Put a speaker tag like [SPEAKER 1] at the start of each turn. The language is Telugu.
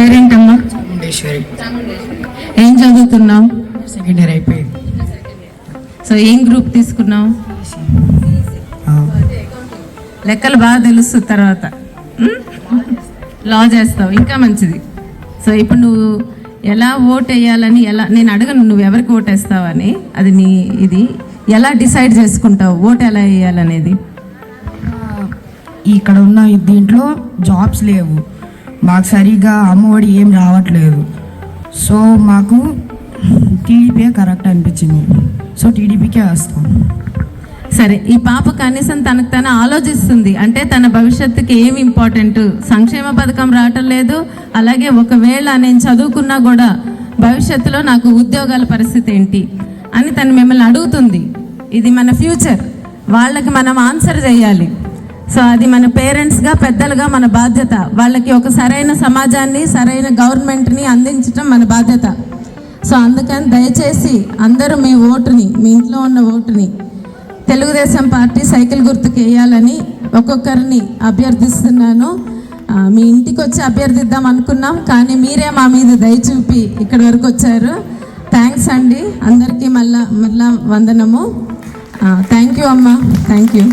[SPEAKER 1] పేరేంటమ్మా?
[SPEAKER 2] చాముండేశ్వరి.
[SPEAKER 1] ఏం చదువుతున్నావు?
[SPEAKER 2] సెకండ్ ఇయర్ అయిపోయింది.
[SPEAKER 1] సో ఏం గ్రూప్ తీసుకున్నావు? లెక్కలు బాగా తెలుస్తుంది తర్వాత. లా చేస్తావు ఇంకా మంచిది. సో ఇప్పుడు నువ్వు ఎలా ఓట్ వేయాలని ఎలా నేను అడగను నువ్వు ఎవరికి ఓట్ వేస్తావని అది నీ ఇది. ఎలా డిసైడ్ చేసుకుంటావు ఓట్ ఎలా వేయాలనేది?
[SPEAKER 2] ఇక్కడ ఉన్న దీంట్లో జాబ్స్ లేవు. మాకు సరిగ్గా అమ్మఒడి ఏం రావట్లేదు. సో మాకు టీడీపీ కరెక్ట్ అనిపించింది. సో టీడీపీకే వస్తాం.
[SPEAKER 1] సరే ఈ పాప కనీసం తనకు తను ఆలోచిస్తుంది. అంటే తన భవిష్యత్తుకి ఏమి ఇంపార్టెంట్ సంక్షేమ పథకం రావటం లేదు. అలాగే ఒకవేళ నేను చదువుకున్నా కూడా భవిష్యత్తులో నాకు ఉద్యోగాల పరిస్థితి ఏంటి అని తను మిమ్మల్ని అడుగుతుంది. ఇది మన ఫ్యూచర్ వాళ్ళకి మనం ఆన్సర్ చేయాలి. సో అది మన పేరెంట్స్గా పెద్దలుగా మన బాధ్యత. వాళ్ళకి ఒక సరైన సమాజాన్ని సరైన గవర్నమెంట్ని అందించడం మన బాధ్యత. సో అందుకని దయచేసి అందరూ మీ ఓటుని మీ ఇంట్లో ఉన్న ఓటుని తెలుగుదేశం పార్టీ సైకిల్ గుర్తుకు వేయాలని ఒక్కొక్కరిని అభ్యర్థిస్తున్నాను. మీ ఇంటికి వచ్చి అభ్యర్థిద్దాం అనుకున్నాం కానీ మీరే మా మీద దయచూపి ఇక్కడి వరకు వచ్చారు. థ్యాంక్స్ అండి. అందరికీ మళ్ళా మళ్ళా వందనము. థ్యాంక్ యూ అమ్మా. Thank you.